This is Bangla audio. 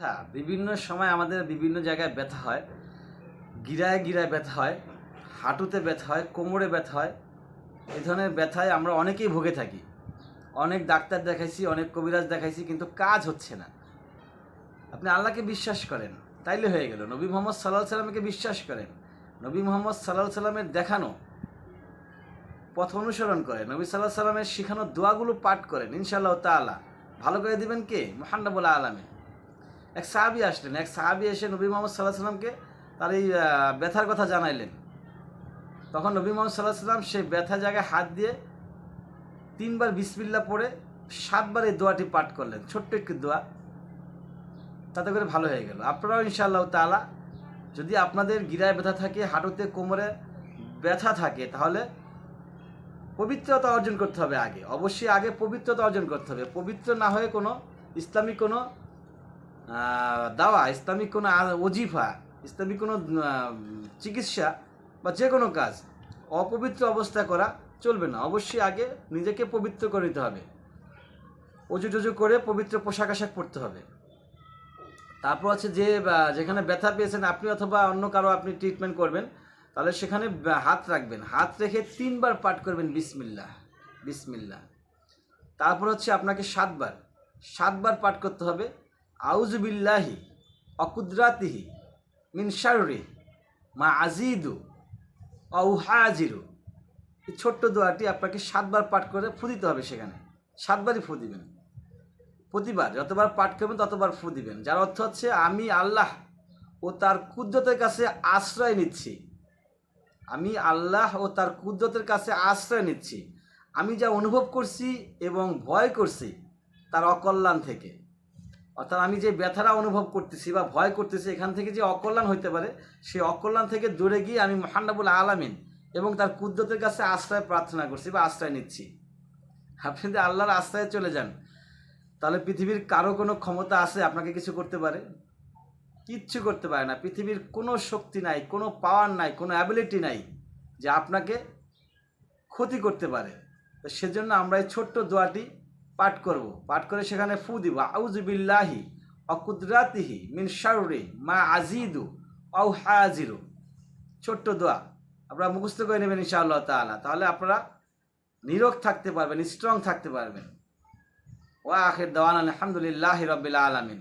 হ্যাঁ বিভিন্ন সময় আমাদের বিভিন্ন জায়গায় ব্যথা হয়। গিরায় গিরায় ব্যথা হয়, হাঁটুতে ব্যথা হয়, কোমরে ব্যথা হয়। এই ধরনের ব্যথায় আমরা অনেকেই ভুগে থাকি। অনেক ডাক্তার দেখাইছি, অনেক কবিরাজ দেখাইছি, কিন্তু কাজ হচ্ছে না। আপনি আল্লাহকে বিশ্বাস করেন, তাইলে হয়ে গেল। নবী মোহাম্মদ সাল্লাহ সাল্লামকে বিশ্বাস করেন। নবী মোহাম্মদ সাল্লাহ সাল্লামের দেখানো, পথ অনুসরণ করে। নবী সাল্লাহ সাল্লামের শেখানো দোয়াগুলো পাঠ করেন, ইনশাআল্লাহ তাআলা। ভালো করে দিবেন কে? মহান্নবুল আলমে এক সাহাবি আসলেন, এক সাহাবি এসে নবী মোহাম্মদ সাল্লাহ সাল্লামকে তার এই ব্যথার কথা জানাইলেন। তখন নবী মোহাম্মদ সাল্লাহ সাল্লাম সেই ব্যথা জায়গায় হাত দিয়ে তিনবার বিসমিল্লা পড়ে সাতবার এই দোয়াটি পাঠ করলেন, ছোট্ট একটি দোয়া। তাতে করে ভালো হয়ে গেল। আপনারাও ইনশাআল্লাহ তাআলা যদি আপনাদের গিরায় ব্যথা থাকে, হাঁটুতে, কোমরে ব্যথা থাকে, তাহলে পবিত্রতা অর্জন করতে হবে আগে। অবশ্যই আগে পবিত্রতা অর্জন করতে হবে। পবিত্র না হয়ে কোনো ইসলামিক কোনো দাওয়া, ইসলামিক কোনো ওজিফা, ইসলামিক কোনো চিকিৎসা বা যে কোনো কাজ, অপবিত্র অবস্থা করা চলবে না। অবশ্যই আগে নিজেকে পবিত্র করে নিতে হবে। অজু টজু করে পবিত্র পোশাক আশাক পরতে হবে। তারপর আছে যে যেখানে ব্যথা পেয়েছেন আপনি অথবা অন্য কারও আপনি ট্রিটমেন্ট করবেন, তাহলে সেখানে হাত রাখবেন। হাত রেখে তিনবার পাঠ করবেন বিসমিল্লা বিসমিল্লা তারপর হচ্ছে আপনাকে সাতবার সাতবার পাঠ করতে হবে। আউজুবিল্লাহি, অকুদরাতিহি মিন শাররি মা আজিদু অউহাজিরু এই ছোট্ট দোয়াটি আপনাকে সাতবার পাঠ করে ফু দিতে হবে সেখানে। সাতবারই ফু দিবেন। প্রতিবার, যতবার পাঠ করবেন ততবার ফু দিবেন। যার অর্থ হচ্ছে, আমি আল্লাহ ও তার কুদ্রতের কাছে আশ্রয় নিচ্ছি। আমি আল্লাহ ও তার কুদ্রতের কাছে আশ্রয় নিচ্ছি। আমি যা অনুভব করছি এবং ভয় করছি, তার অকল্যাণ থেকে। অর্থাৎ আমি যে ব্যথাটা অনুভব করতেছি বা ভয় করতেছি, এখান থেকে যে অকল্যাণ হইতে পারে, সেই অকল্যাণ থেকে দূরে গিয়ে আমি মহান্নাবুল আলামিন এবং তার কুদ্রতের কাছে আশ্রয় প্রার্থনা করছি বা আশ্রয় নিচ্ছি। আপনি যদি আল্লাহর আশ্রয়ে চলে যান, তাহলে পৃথিবীর কারও কোনো ক্ষমতা আছে আপনাকে কিছু করতে পারে? কিচ্ছু করতে পারে না। পৃথিবীর কোনো শক্তি নাই, কোনো পাওয়ার নাই, কোনো অ্যাবিলিটি নাই যে আপনাকে ক্ষতি করতে পারে। তো সেজন্য আমরা এই ছোট্ট দোয়াটি পাঠ করব। পাঠ করে সেখানে ফু দিব। আউজবিল্লাহি অকুদরাতিহি মিন শারুরি মা আজিদু আউ হাজিরু। ছোট্ট দোয়া। আপনারা মুখস্থ করে নেবেন ইনশাআল্লাহ তালা তাহলে আপনারা নিরোগ থাকতে পারবেন স্ট্রং থাকতে পারবেন। ওয়া আখের দেওয়ান আলহামদুলিল্লাহ রবিল্লা আলামিন।